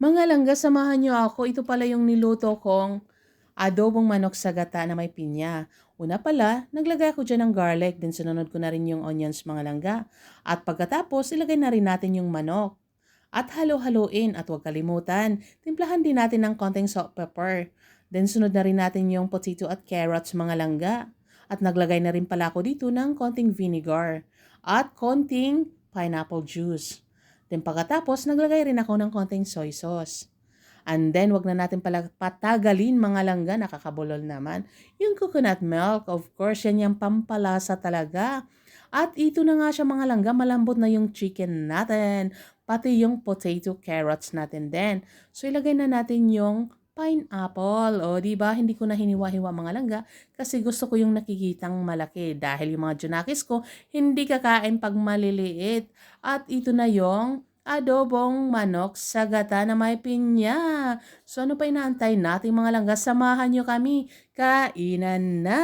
Mga langga, samahan niyo ako. Ito pala yung niluto kong adobong manok sa gata na may pinya. Una pala, naglagay ako dyan ng garlic, din sinunod ko na rin yung onions mga langga. At pagkatapos, ilagay na rin natin yung manok. At halo-haloin at huwag kalimutan, timplahan din natin ng konting salt pepper. Then sunod na rin natin yung potato at carrots mga langga. At naglagay na rin pala ako dito ng konting vinegar at konting pineapple juice. Then pagkatapos, naglagay rin ako ng konting soy sauce. And then, wag na natin pala patagalin mga langga, nakakabulol naman. Yung coconut milk, of course, yan yung pampalasa talaga. At ito na nga siya mga langga, malambot na yung chicken natin. Pati yung potato carrots natin din. So, ilagay na natin yung pineapple. O, di ba? Hindi ko na hiniwa-hiwa mga langga kasi gusto ko yung nakikitang malaki dahil yung mga junakis ko hindi kakain pag maliliit. At ito na yung adobong manok sa gata na may pinya. So ano pa inaantay natin mga langga? Samahan nyo kami. Kainan na!